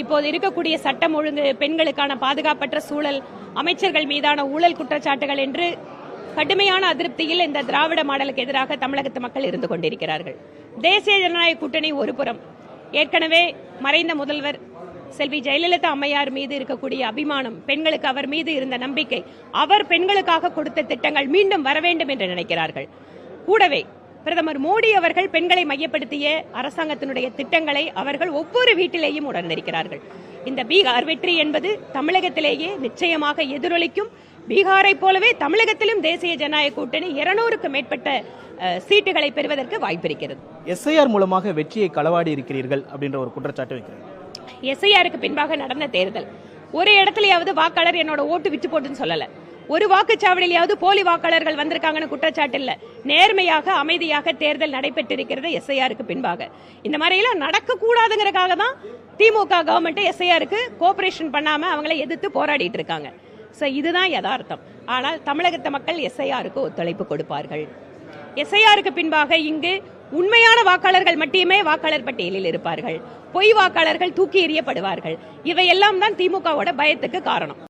இப்போது இருக்கக்கூடிய சட்டம் ஒழுங்கு பெண்களுக்கான பாதுகாப்பற்ற சூழல் அமைச்சர்கள் மீதான ஊழல் குற்றச்சாட்டுகள் என்று கடுமையான அதிருப்தியில் இந்த திராவிட மாடலுக்கு எதிராக தமிழகத்து மக்கள் இருந்து கொண்டிருக்கிறார்கள். தேசிய ஜனநாயக கூட்டணி ஒருபுறம் ஏற்கனவே மறைந்த முதல்வர் செல்வி ஜெயலலிதா அம்மையார் மீது இருக்கக்கூடிய அபிமானம் பெண்களுக்கு அவர் மீது இருந்த நம்பிக்கை அவர் பெண்களுக்காக கொடுத்த திட்டங்கள் மீண்டும் வர வேண்டும் என்று நினைக்கிறார்கள். கூடவே பிரதமர் மோடி அவர்கள் பெண்களை மையப்படுத்திய அரசாங்கத்தினுடைய திட்டங்களை அவர்கள் ஒவ்வொரு வீட்டிலேயும் உணர்ந்திருக்கிறார்கள். இந்த பீகார் வெற்றி என்பது தமிழகத்திலேயே நிச்சயமாக எதிரொலிக்கும். பீகாரை போலவே தமிழகத்திலும் தேசிய ஜனநாயக கூட்டணி இருநூறுக்கும் மேற்பட்ட சீட்டுகளை பெறுவதற்கு வாய்ப்பிருக்கிறது. எஸ்ஐஆர் மூலமாக வெற்றியை களவாடி இருக்கிறீர்கள் அப்படின்ற ஒரு குற்றச்சாட்டு வைக்கிறேன். எஸ்ஐஆருக்கு பின்பாக நடந்த தேர்தல். ஒரு இடத்துலயாவது வாக்காளர் என்னோட ஓட்டு விட்டு போட்டுன்னு சொல்லல. ஒரு வாக்குச்சாவடியிலாவது போலி வாக்காளர்கள் வந்திருக்காங்கன்னு குற்றச்சாட்டு இல்ல. நேர்மையாக அமைதியாக தேர்தல் நடைபெற்றிருக்கிறது எஸ்ஐஆருக்கு பின்பாக. இந்த மாதிரியெல்லாம் நடக்கக்கூடாதுங்கிறக்காக தான் திமுக கவர்மெண்ட்டு எஸ்ஐஆருக்கு கோஆபரேஷன் பண்ணாம அவங்களை எதிர்த்து போராடிட்டு இருக்காங்க. ஸோ இதுதான் யதார்த்தம். ஆனால் தமிழகத்து மக்கள் எஸ்ஐஆருக்கு ஒத்துழைப்பு கொடுப்பார்கள். எஸ்ஐஆருக்கு பின்பாக இங்கு உண்மையான வாக்காளர்கள் மட்டுமே வாக்காளர் பட்டியலில் இருப்பார்கள். பொய் வாக்காளர்கள் தூக்கி எறியப்படுவார்கள். இவையெல்லாம் தான் திமுகவோட பயத்துக்கு காரணம்.